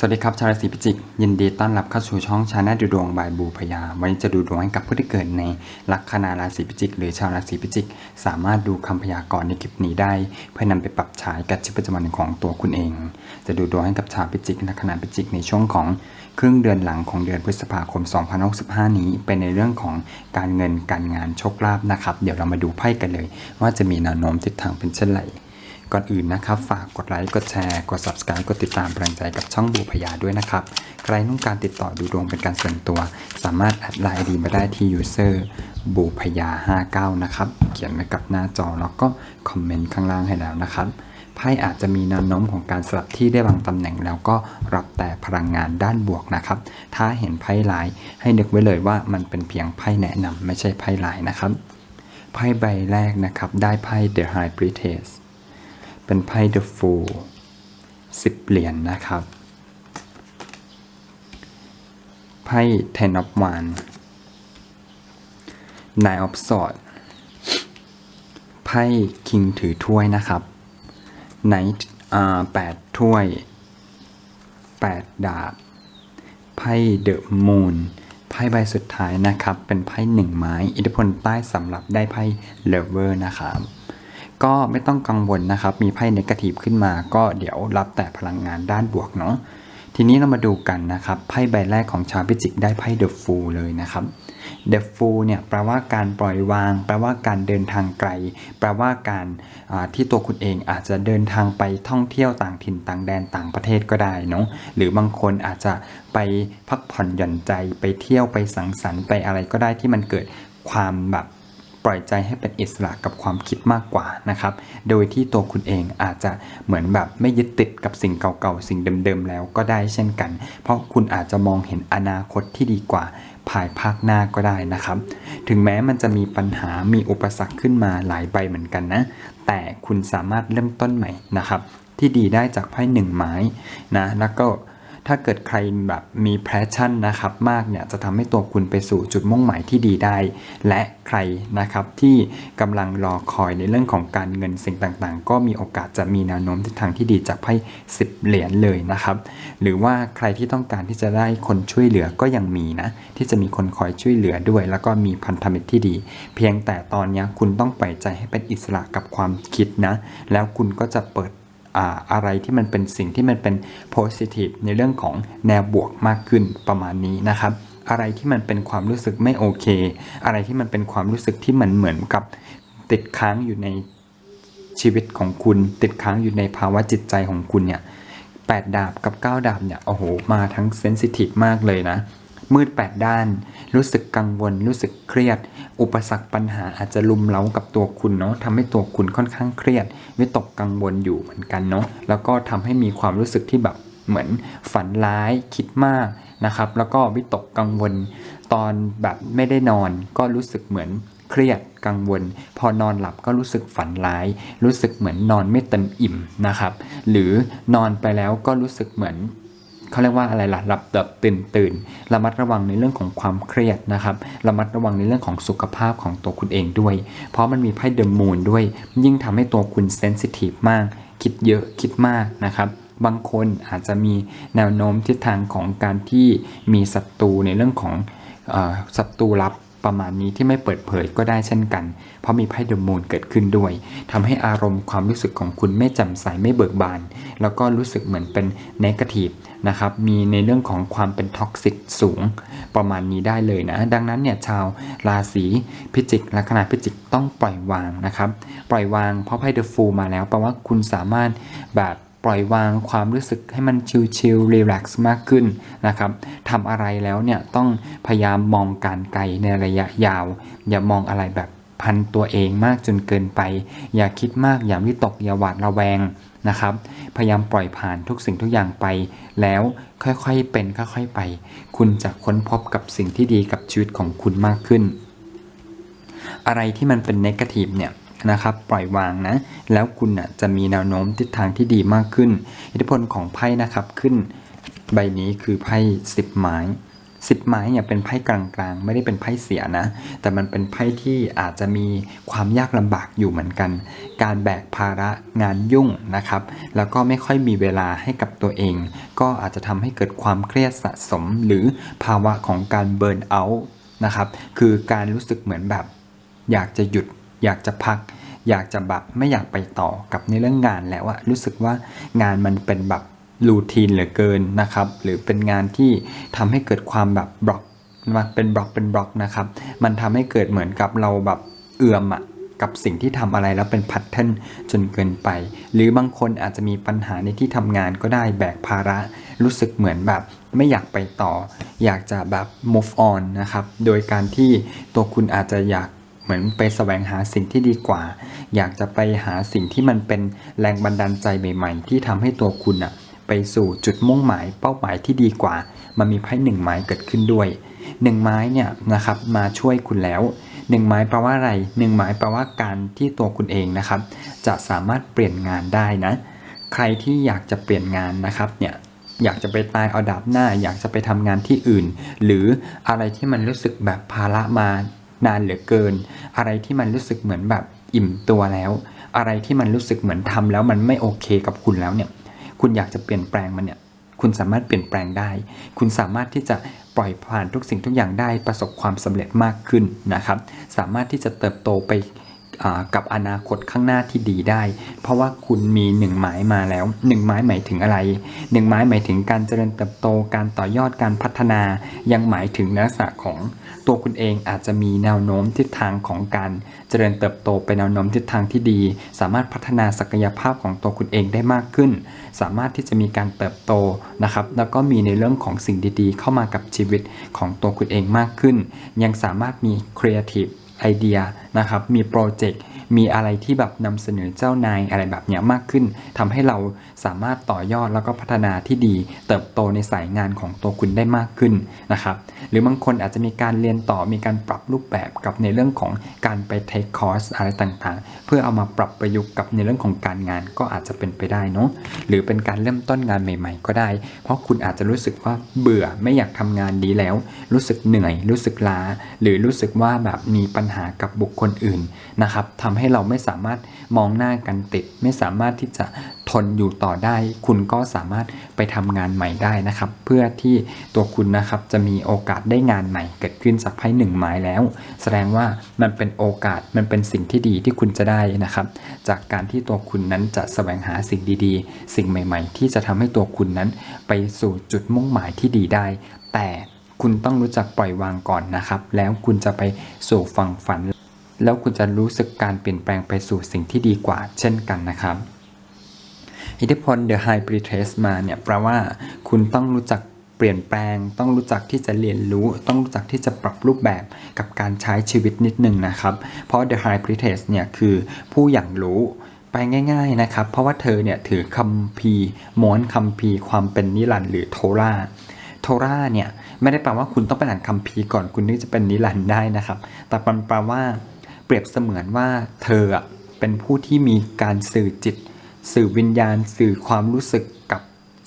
สวัสดีครับชาวราศีพิจิก ยินดีต้อนรับเข้าสู่ช่องชาแนลดูดวงบายบูพยา วันนี้จะดูดวงให้กับผู้ที่เกิดในลัคนาราศีพิจิก หรือชาวราศีพิจิก สามารถดูคำพยากรณ์ในคลิปนี้ได้ เพื่อนำไปปรับใช้กับชีวิตประจำวันของตัวคุณเอง จะดูดวงให้กับชาวพิจิกลัคนาพิจิกในช่วงของครึ่งเดือนหลังของเดือนพฤษภาคม 2065 นี้ เป็นในเรื่องของการเงินการงานโชคลาภนะครับ เดี๋ยวเรามาดูไพ่กันเลย ว่าจะมีแนวโน้มทิศทางเป็นเช่นไร ก่อนอื่นนะครับ ฝากกดไลค์ กดแชร์ กด subscribe กดติดตามกำลังใจกับช่องบูพยาด้วยนะครับ ใครต้องการติดต่อดูดวงเป็นการส่วนตัว สามารถแอดไลน์ดีมาได้ที่ user บูพยา 59 นะครับ เขียนไว้กับหน้าจอแล้วก็คอมเมนต์ข้างล่างให้แล้วนะครับไพ่อาจจะมีแนวโน้มของการสลับที่ได้บางตำแหน่งแล้วก็รับแต่พลังงานด้านบวกนะครับ ถ้าเห็นไพ่ลายให้นึกไว้เลยว่ามันเป็นเพียงไพ่แนะนำไม่ใช่ไพ่ลายนะครับ ไพ่ใบแรกนะครับ ได้ไพ่ The High Priestess เป็นไพ่ The Fool 10 เหรียญนะครับ ไพ่ Ten of Wands Nine of Swords ไพ่ King ถือถ้วยนะครับ Knight อ่าแปดถ้วย 8 ดาบ ไพ่ The Moon ไพ่ใบสุดท้ายนะครับ เป็นไพ่หนึ่งไม้ อิทธิพลใต้สำหรับได้ไพ่ Lover นะครับ ก็ไม่ต้องกังวลนะครับ มีไพ่เนกาทีฟขึ้นมา ก็เดี๋ยวรับแต่พลังงานด้านบวกเนาะทีนี้เรามาดูกันนะครับไพ่ใบแรกของชาวพิจิกได้ไพ่ The Fool เลยนะครับ The Fool เนี่ยแปลว่าการปล่อยวาง แปลว่าการเดินทางไกล แปลว่าการที่ตัวคุณเองอาจจะเดินทางไปท่องเที่ยวต่างถิ่นต่างแดนต่างประเทศก็ได้เนาะหรือบางคนอาจจะไปพักผ่อนหย่อนใจไปเที่ยวไปสังสรรค์ไปอะไรก็ได้ที่มันเกิดความแบบ ปล่อยใจให้เป็นอิสระกับความคิดมากกว่านะครับ โดยที่ตัวคุณเองอาจจะเหมือนแบบไม่ยึดติดกับสิ่งเก่าๆ สิ่งเดิมๆ แล้วก็ได้เช่นกัน เพราะคุณอาจจะมองเห็นอนาคตที่ดีกว่าภายภาคหน้าก็ได้นะครับ ถึงแม้มันจะมีปัญหา มีอุปสรรคขึ้นมาหลายใบเหมือนกันนะ แต่คุณสามารถเริ่มต้นใหม่นะครับ ที่ดีได้จากไพ่หนึ่งไม้นะ แล้วก็ ถ้าเกิดใครแบบมีแพชชั่นนะครับมากเนี่ยจะทำให้ตัวคุณไปสู่จุดมุ่งหมายที่ดีได้ และใครนะครับที่กำลังรอคอยในเรื่องของการเงินสิ่งต่างๆ ก็มีโอกาสจะมีแนวโน้มทิศทางที่ดีจากไพ่10 เหรียญเลยนะครับหรือว่าใครที่ต้องการที่จะได้คนช่วยเหลือก็ยังมีนะที่จะมีคนคอยช่วยเหลือด้วย แล้วก็มีพันธมิตรที่ดี เพียงแต่ตอนนี้คุณต้องปล่อยใจให้เป็นอิสระกับความคิดนะแล้วคุณก็จะเปิด อะไรที่มันเป็นสิ่งที่มันเป็น positive ในเรื่องของแนวบวกมากขึ้นประมาณนี้นะครับ อะไรที่มันเป็นความรู้สึกไม่โอเค อะไรที่มันเป็นความรู้สึกที่มันเหมือนกับติดค้างอยู่ในชีวิตของคุณ ติดค้างอยู่ในภาวะจิตใจของคุณเนี่ยแปดดาบกับ 9 ดาบเนี่ยโอ้โหมาทั้งเซนซิทีฟมากเลยนะ มืด8ด้าน รู้สึกกังวล รู้สึกเครียด อุปสรรคปัญหาอาจจะลุมเล้ากับตัวคุณเนาะทำให้ตัวคุณค่อนข้างเครียดวิตกกังวลอยู่เหมือนกันเนาะแล้วก็ทำให้มีความรู้สึกที่แบบเหมือนฝันร้ายคิดมากนะครับ แล้วก็วิตกกังวล ตอนแบบไม่ได้นอนก็รู้สึกเหมือนเครียดกังวล พอนอนหลับก็รู้สึกฝันร้าย รู้สึกเหมือนนอนไม่เต็มอิ่มนะครับ หรือนอนไปแล้วก็รู้สึกเหมือน เขาเรียกว่าอะไรล่ะหลับแบบตื่นตื่นระมัดระวังในเรื่องของความเครียดนะครับระมัดระวังในเรื่องของสุขภาพของตัวคุณเองด้วย เพราะมันมีไพ่เดอะมูนด้วย ยิ่งทำให้ตัวคุณเซนซิทีฟมาก คิดเยอะคิดมากนะครับบางคนอาจจะมีแนวโน้มทิศทางของการที่มีศัตรูในเรื่องของศัตรูลับ ประมาณนี้ที่ไม่เปิดเผยก็ได้เช่นกัน เพราะมีไพ่เดอะมูนเกิดขึ้นด้วยทำให้อารมณ์ความรู้สึกของคุณไม่แจ่มใสไม่เบิกบาน แล้วก็รู้สึกเหมือนเป็นนกาทีฟนะครับ มีในเรื่องของความเป็นท็อกซิกสูงประมาณนี้ได้เลยนะ ดังนั้นเนี่ยชาวราศีพิจิกลัคนาพิจิกต้องปล่อยวางนะครับ ปล่อยวางเพราะไพ่เดอะฟูลมาแล้วแปลว่าคุณสามารถแบบ ปล่อยวางความรู้สึกให้มันชิลๆรีแลกซ์มากขึ้นนะครับทำอะไรแล้วเนี่ยต้องพยายามมองการไกลในระยะยาว อย่ามองอะไรแบบพันตัวเองมากจนเกินไป อย่าคิดมากอย่าวิตกอย่าหวาดระแวงนะครับ พยายามปล่อยผ่านทุกสิ่งทุกอย่างไป แล้วค่อยๆเป็นค่อยๆไป คุณจะค้นพบกับสิ่งที่ดีกับชีวิตของคุณมากขึ้น อะไรที่มันเป็นเนกาทีฟเนี่ย นะครับ ปล่อยวางนะ แล้วคุณน่ะจะมีแนวโน้มทิศทางที่ดีมากขึ้น อิทธิพลของไพ่นะครับขึ้นใบนี้คือไพ่สิบไม้สิบไม้เนี่ยเป็นไพ่กลางๆ ไม่ได้เป็นไพ่เสียนะ แต่มันเป็นไพ่ที่อาจจะมีความยากลำบากอยู่เหมือนกัน การแบกภาระงานยุ่งนะครับ แล้วก็ไม่ค่อยมีเวลาให้กับตัวเอง ก็อาจจะทำให้เกิดความเครียดสะสมหรือภาวะของการเบิร์นเอาท์นะครับ คือการรู้สึกเหมือนแบบ อยากจะหยุด อยากจะพัก อยากจะแบบไม่อยากไปต่อกับในเรื่องงานแล้วอะรู้สึกว่างานมันเป็นแบบรูทีนเหลือเกินนะครับ หรือเป็นงานที่ทำให้เกิดความแบบบล็อกมาเป็นบล็อกเป็นบล็อกนะครับ มันทำให้เกิดเหมือนกับเราแบบเอื่อมอะกับสิ่งที่ทำอะไรแล้วเป็นแพทเทิร์นจนเกินไป หรือบางคนอาจจะมีปัญหาในที่ทำงานก็ได้แบกภาระ รู้สึกเหมือนแบบไม่อยากไปต่อ อยากจะแบบ move on นะครับ โดยการที่ตัวคุณอาจจะอยาก เหมือนไปแสวงหาสิ่งที่ดีกว่า อยากจะไปหาสิ่งที่มันเป็นแรงบันดาลใจใหม่ ๆ ที่ทำให้ตัวคุณอะไปสู่จุดมุ่งหมายเป้าหมายที่ดีกว่า มันมีไพ่หนึ่งไม้เกิดขึ้นด้วยหนึ่งไม้เนี่ยนะครับมาช่วยคุณแล้วหนึ่งไม้แปลว่าอะไรหนึ่งไม้แปลว่าการที่ตัวคุณเองนะครับ จะสามารถเปลี่ยนงานได้นะ ใครที่อยากจะเปลี่ยนงานนะครับเนี่ยอยากจะไปตายเอาดาบหน้า อยากจะไปทำงานที่อื่น หรืออะไรที่มันรู้สึกแบบภาระมา นานเหลือเกิน อะไรที่มันรู้สึกเหมือนแบบอิ่มตัวแล้ว อะไรที่มันรู้สึกเหมือนทำแล้วมันไม่โอเคกับคุณแล้วเนี่ย คุณอยากจะเปลี่ยนแปลงมันเนี่ย คุณสามารถเปลี่ยนแปลงได้ คุณสามารถที่จะปล่อยผ่านทุกสิ่งทุกอย่างได้ประสบความสำเร็จมากขึ้นนะครับ สามารถที่จะเติบโตไป กับอนาคตข้างหน้าที่ดีได้ เพราะว่าคุณมีหนึ่งไม้มาแล้วหนึ่งไม้หมายถึงอะไรหนึ่งไม้หมายถึงการเจริญเติบโตการต่อยอดการพัฒนา ยังหมายถึงลักษณะของตัวคุณเองอาจจะมีแนวโน้มทิศทางของการเจริญเติบโตไปแนวโน้มทิศทางที่ดี สามารถพัฒนาศักยภาพของตัวคุณเองได้มากขึ้น สามารถที่จะมีการเติบโตนะครับแล้วก็มีในเรื่องของสิ่งดีๆ เข้ามากับชีวิตของตัวคุณเองมากขึ้น ยังสามารถมี Creative ไอเดียนะครับ มีโปรเจกต์ มีอะไรที่แบบนำเสนอเจ้านายอะไรแบบเนี้ยมากขึ้นทำให้เราสามารถต่อยอดแล้วก็พัฒนาที่ดี เติบโตในสายงานของตัวคุณได้มากขึ้นนะครับหรือบางคนอาจจะมีการเรียนต่อมีการปรับรูปแบบกับในเรื่องของการไปเทคคอร์สอะไรต่างๆ เพื่อเอามาปรับประยุกต์กับในเรื่องของการงานก็อาจจะเป็นไปได้เนาะหรือเป็นการเริ่มต้นงานใหม่ ๆ ก็ได้ เพราะคุณอาจจะรู้สึกว่าเบื่อไม่อยากทำงานนี้แล้ว รู้สึกเหนื่อย รู้สึกล้า หรือรู้สึกว่าแบบมีปัญหากับบุคคลอื่นนะครับทำำให้เราไม่สามารถมองหน้ากันติด ไม่สามารถที่จะทนอยู่ต่อได้ คุณก็สามารถไปทำงานใหม่ได้นะครับ เพื่อที่ตัวคุณนะครับจะมีโอกาสได้งานใหม่ เกิดขึ้นจากไพ่หนึ่งไม้แล้ว แสดงว่ามันเป็นโอกาสมันเป็นสิ่งที่ดีที่คุณจะได้นะครับ จากการที่ตัวคุณนั้นจะแสวงหาสิ่งดี ๆ สิ่งใหม่ ๆ ที่จะทำให้ตัวคุณนั้น ไปสู่จุดมุ่งหมายที่ดีได้ แต่คุณต้องรู้จักปล่อยวางก่อนนะครับ แล้วคุณจะไปสู่ฝั่งฝัน แล้วคุณจะรู้สึกการเปลี่ยนแปลงไปสู่สิ่งที่ดีกว่าเช่นกันนะครับอิทธิพล The High Priestess มาเนี่ยแปลว่าคุณต้องรู้จักเปลี่ยนแปลง ต้องรู้จักที่จะเรียนรู้ ต้องรู้จักที่จะปรับรูปแบบกับการใช้ชีวิตนิดนึงนะครับ เพราะ The High Priestess เนี่ยคือผู้อย่างรู้ไปง่าย ๆนะครับ เพราะว่าเธอเนี่ยถือคัมภีร์ม้วนคัมภีร์ความเป็นนิรันดร์หรือโทราโทราเนี่ยไม่ได้แปลว่าคุณต้องไปอ่านคัมภีร์ก่อนคุณถึงจะเป็นนิรันดร์ได้นะครับ แต่มันแปลว่า เปรียบเสมือนว่าเธอเป็นผู้ที่มีการสื่อจิต สื่อวิญญาณ สื่อความรู้สึกกับ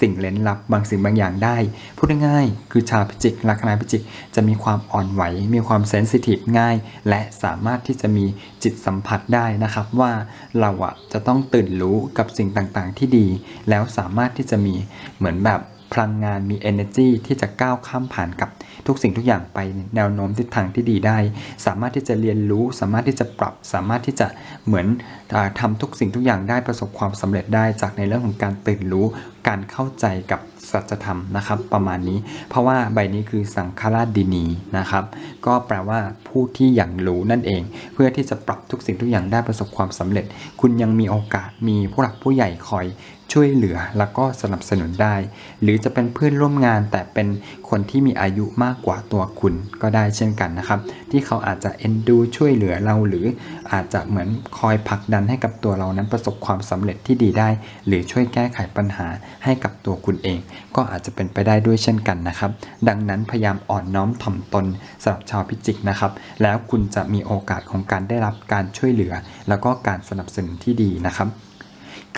สิ่งเล้นลับบางสิ่งบางอย่างได้ พูดง่ายๆคือชาวพิจิกลัคนาพิจิกจะมีความอ่อนไหว มีความเซนซิทีฟง่าย และสามารถที่จะมีจิตสัมผัสได้นะครับ ว่าเราอะจะต้องตื่นรู้กับสิ่งต่างๆที่ดี แล้วสามารถที่จะมีเหมือนแบบ พลังงานมี energy ที่จะก้าวข้ามผ่านกับทุกสิ่งทุกอย่างไปแนวโน้มทิศทางที่ดีได้ สามารถที่จะเรียนรู้ สามารถที่จะปรับ สามารถที่จะเหมือนอาทำทุกสิ่งทุกอย่างได้ประสบความสำเร็จได้จากในเรื่องของการตื่นรู้ การเข้าใจกับสัจธรรมนะครับ ประมาณนี้ เพราะว่าใบนี้คือสังฆราชดินีนะครับ ก็แปลว่าผู้ที่อย่างรู้นั่นเอง เพื่อที่จะปรับทุกสิ่งทุกอย่างได้ประสบความสำเร็จ คุณยังมีโอกาสมีผู้หลักผู้ใหญ่คอย ช่วยเหลือแล้วก็สนับสนุนได้ หรือจะเป็นเพื่อนร่วมงาน แต่เป็นคนที่มีอายุมากกว่าตัวคุณก็ได้เช่นกันนะครับ ที่เขาอาจจะเอ็นดูช่วยเหลือเรา หรืออาจจะเหมือนคอยผลักดันให้กับตัวเรานั้นประสบความสำเร็จที่ดีได้ หรือช่วยแก้ไขปัญหาให้กับตัวคุณเอง ก็อาจจะเป็นไปได้ด้วยเช่นกันนะครับ ดังนั้นพยายามอ่อนน้อมถ่อมตนสำหรับชาวพิจิกนะครับ แล้วคุณจะมีโอกาสของการได้รับการช่วยเหลือ แล้วก็การสนับสนุนที่ดีนะครับ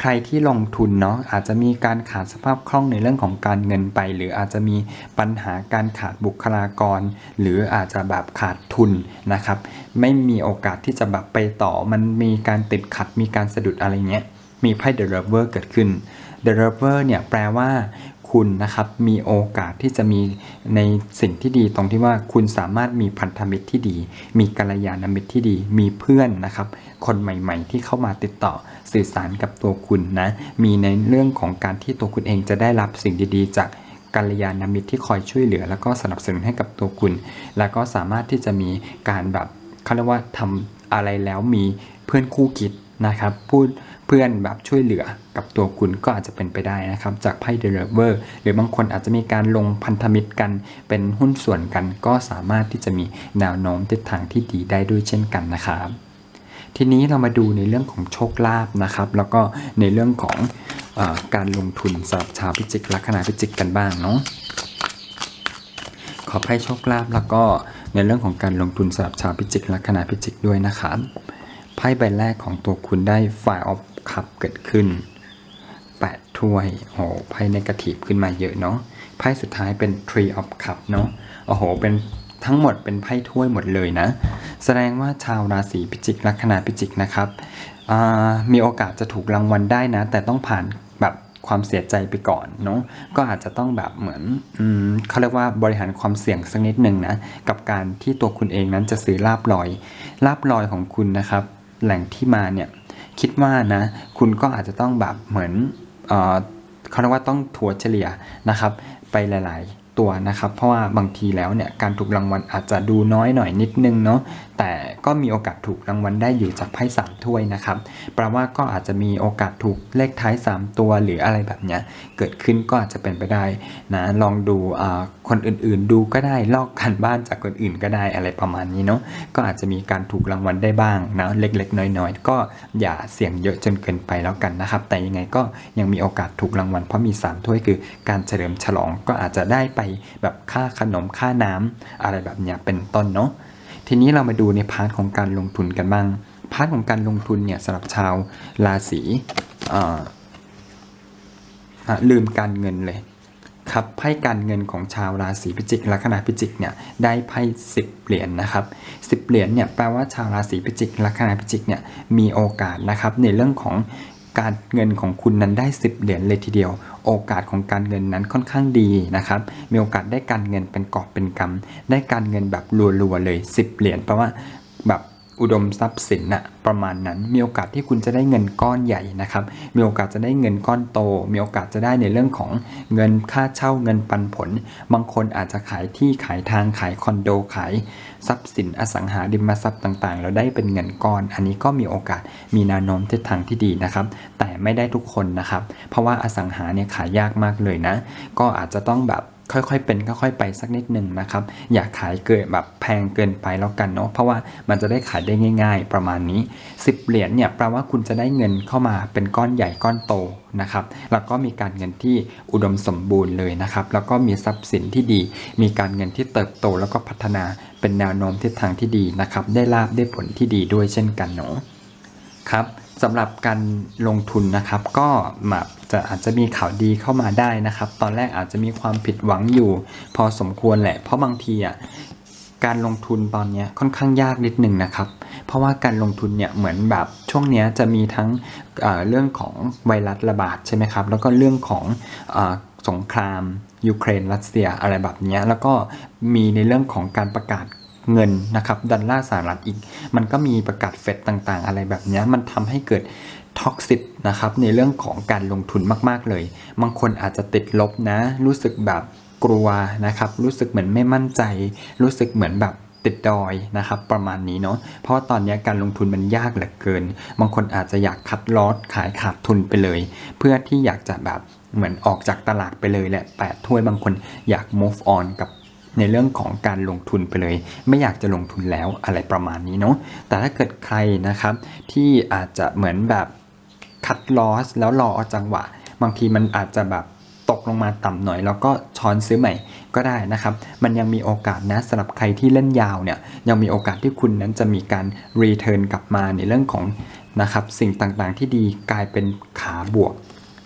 ใครที่ลงทุนเนาะอาจจะมีการขาดสภาพคล่องในเรื่องของการเงินไป หรืออาจจะมีปัญหาการขาดบุคลากร หรืออาจจะแบบขาดทุนนะครับ ไม่มีโอกาสที่จะแบบไปต่อมันมีการติดขัดมีการสะดุดอะไรเงี้ยมีไพ่เดอะเรเวอร์เกิดขึ้น The Lover เนี่ยแปลว่า คุณนะครับมีโอกาสที่จะมีในสิ่งที่ดีตรงที่ว่าคุณสามารถมีพันธมิตรที่ดี มีกัลยาณมิตรที่ดี มีเพื่อนนะครับ คนใหม่ ๆ ที่เข้ามาติดต่อสื่อสารกับตัวคุณนะ มีในเรื่องของการที่ตัวคุณเองจะได้รับสิ่งดีๆ จากกัลยาณมิตรที่คอยช่วยเหลือ แล้วก็สนับสนุนให้กับตัวคุณ แล้วก็สามารถที่จะมีการแบบเขาเรียกว่าทำอะไรแล้วมีเพื่อนคู่คิด นะครับพูดเพื่อนแบบช่วยเหลือกับตัวคุณก็อาจจะเป็นไปได้นะครับ จากไพ่เดลเวอร์หรือบางคนอาจจะมีการลงพันธมิตรกัน เป็นหุ้นส่วนกัน ก็สามารถที่จะมีแนวโน้มทิศทางที่ดีได้ด้วยเช่นกันนะครับทีนี้เรามาดูในเรื่องของโชคลาภนะครับ แล้วก็ในเรื่องของอการลงทุนสำหรับชาวพิจิกลัคนาพิจิกกันบ้างเนาะขอให้โชคลาภแล้วก็ในเรื่องของการลงทุนสำหรับชาวพิจิกลัคนาพิจิกด้วยนะครับ พ่ใบแรกของตัวคุณได้ Five of Cup เกิดขึ้น8ถ้วยโอ้โหไพ่นกาทีฟขึ้นมาเยอะเนาะไพ่สุดท้ายเป็น Tree of Cup เนาะโอ้โห เป็นทั้งหมดเป็นไพ่ถ้วยหมดเลยนะ แสดงว่าชาวราศีพิจิกลัคนาพิจิกนะครับมีโอกาสจะถูกรางวัลได้นะ แต่ต้องผ่านแบบความเสียใจไปก่อนเนาะก็อาจจะต้องแบบเหมือนอเขาเรียกว่าบริหารความเสี่ยงสักนิดหนึ่งนะ กับการที่ตัวคุณเองนั้นจะซื้อลาบลอยลาบลอยของคุณนะครับ แหล่งที่มาเนี่ยคิดว่านะคุณก็อาจจะต้องแบบเหมือนเออเขาเรียกว่าต้องถัวเฉลี่ยนะครับ ไปหลาย ๆ ตัวนะครับ เพราะว่าบางทีแล้วเนี่ยการถูกรางวัลอาจจะดูน้อยหน่อยนิดนึงเนาะแต่ก็มีโอกาสถูกรางวัลได้อยู่จากไพ่สามถ้วยนะครับแปลว่าก็อาจจะมีโอกาสถูกเลขท้าย 3 ตัวหรืออะไรแบบเนี้ยเกิดขึ้นก็อาจจะเป็นไปได้นะลองดูคนอื่นๆดูก็ได้ลอกกันบ้านจากคนอื่นก็ได้อะไรประมาณนี้เนาะก็อาจจะมีการถูกรางวัลได้บ้างนะเล็กๆ น้อยๆ ก็อย่าเสี่ยงเยอะจนเกินไปแล้วกันนะครับ แต่ยังไงก็ยังมีโอกาสถูกรางวัลเพราะมี3ถ้วยคือการเฉลิมฉลองก็อาจจะได้ไปแบบค่าขนมค่าน้ำอะไรแบบเนี้ยเป็นต้นเนาะทีนี้เรามาดูในพาร์ทของการลงทุนกันบ้างพาร์ทของการลงทุนเนี่ยสำหรับชาวราศีลืมการเงินเลยครับไพ่การเงินของชาวราศีพิจิกลัคนาพิจิกเนี่ยได้ไพ่สิบเหรียญนะครับสิบเหรียญเนี่ยแปลว่าชาวราศีพิจิกลัคนาพิจิกเนี่ยมีโอกาสนะครับในเรื่องของ การเงินของคุณนั้นได้ 10 เหรียญเลยทีเดียว โอกาสของการเงินนั้นค่อนข้างดีนะครับ มีโอกาสได้การเงินเป็นกอบเป็นกำได้การเงินแบบรัวๆเลย 10 เหรียญแปลว่าแบบอุดมทรัพย์สินอะประมาณนั้นมีโอกาสที่คุณจะได้เงินก้อนใหญ่นะครับ มีโอกาสจะได้เงินก้อนโต มีโอกาสจะได้ในเรื่องของเงินค่าเช่าเงินปันผล บางคนอาจจะขายที่ขายทางขายคอนโดขาย ทรัพย์สินอสังหาริมทรัพย์ต่างๆ แล้วได้เป็นเงินก้อน อันนี้ก็มีโอกาสมีแนวโน้มทิศทางที่ดีนะครับ แต่ไม่ได้ทุกคนนะครับ เพราะว่าอสังหาเนี่ยขายยากมากเลยนะ ก็อาจจะต้องแบบ ค่อยๆเป็นค่อยๆไปสักนิดหนึ่งนะครับอย่าขายเกินแบบแพงเกินไปแล้วกันเนาะเพราะว่ามันจะได้ขายได้ง่าย ๆ ประมาณนี้ 10 เหรียญเนี่ยแปลว่าคุณจะได้เงินเข้ามาเป็นก้อนใหญ่ก้อนโตนะครับแล้วก็มีการเงินที่อุดมสมบูรณ์เลยนะครับแล้วก็มีทรัพย์สินที่ดี มีการเงินที่เติบโตแล้วก็พัฒนาเป็นแนวโน้มทิศทางที่ดีนะครับได้ลาบได้ผลที่ดีด้วยเช่นกันเนาะครับ สำหรับการลงทุนนะครับ ก็แบบจะอาจจะมีข่าวดีเข้ามาได้นะครับ ตอนแรกอาจจะมีความผิดหวังอยู่ พอสมควรแหละ เพราะบางทีอะการลงทุนตอนนี้ค่อนข้างยากนิดนึงนะครับ เพราะว่าการลงทุนเนี่ยเหมือนแบบช่วงนี้จะมีทั้งเเรื่องของไวรัสระบาดใช่ไหมครับ แล้วก็เรื่องของอสงครามยูเครนรัสเซียอะไรแบบนี้แล้วก็มีในเรื่องของการประกาศ เงินนะครับดอลลาร์สหรัฐอีก มันก็มีประกาศเฟดต่างๆ อะไรแบบนี้มันทำให้เกิดท็อกซิตนะครับในเรื่องของการลงทุนมากๆเลย บางคนอาจจะติดลบนะ รู้สึกแบบกลัวนะครับ รู้สึกเหมือนไม่มั่นใจ รู้สึกเหมือนแบบติดดอยนะครับ ประมาณนี้เนาะเพราะตอนนี้การลงทุนมันยากเหลือเกิน บางคนอาจจะอยากคัดลอสขายขาดทุนไปเลย เพื่อที่อยากจะแบบเหมือนออกจากตลาดไปเลยแหละแปดถ้วยบางคนอยาก move on กับ ในเรื่องของการลงทุนไปเลย ไม่อยากจะลงทุนแล้วอะไรประมาณนี้เนาะแต่ถ้าเกิดใครนะครับที่อาจจะเหมือนแบบคัดลอสแล้วรอจังหวะ บางทีมันอาจจะแบบตกลงมาต่ำหน่อย แล้วก็ช้อนซื้อใหม่ก็ได้นะครับ มันยังมีโอกาสนะสำหรับใครที่เล่นยาวเนี่ยยังมีโอกาสที่คุณนั้นจะมีการรีเทิร์นกลับมาในเรื่องของนะครับสิ่งต่างๆที่ดีกลายเป็นขาบวก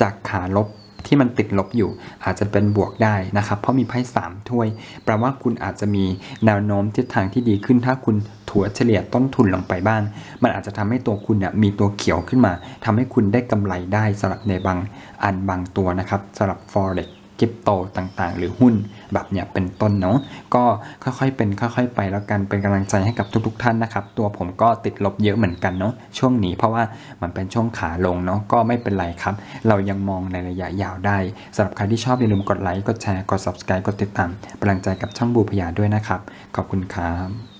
จากขาลบ ที่มันติดลบอยู่ อาจจะเป็นบวกได้นะครับ เพราะมีไพ่สามถ้วย แปลว่าคุณอาจจะมีแนวโน้มทิศทางที่ดีขึ้นถ้าคุณถัวเฉลี่ยต้นทุนลงไปบ้าง มันอาจจะทำให้ตัวคุณเนี่ยมีตัวเขียวขึ้นมาทำให้คุณได้กำไรได้สำหรับในบางอันบางตัวนะครับสำหรับ forex ริปโตต่างๆ หรือหุ้นแบบเนี้ยเป็นต้นเนาะก็ค่อยๆเป็นค่อยๆ ไปแล้วกันเป็นกำลังใจให้กับทุกๆ ท่านนะครับ ตัวผมก็ติดลบเยอะเหมือนกันเนาะช่วงนี้เพราะว่ามันเป็นช่วงขาลงเนาะก็ไม่เป็นไรครับ เรายังมองในระยะยาวได้สำหรับใครที่ชอบอย่าลืมกดไลค์กดแชร์กด subscribe กดติดตามเป็นกำลังใจกับช่องบูพยาด้วยนะครับ ขอบคุณครับ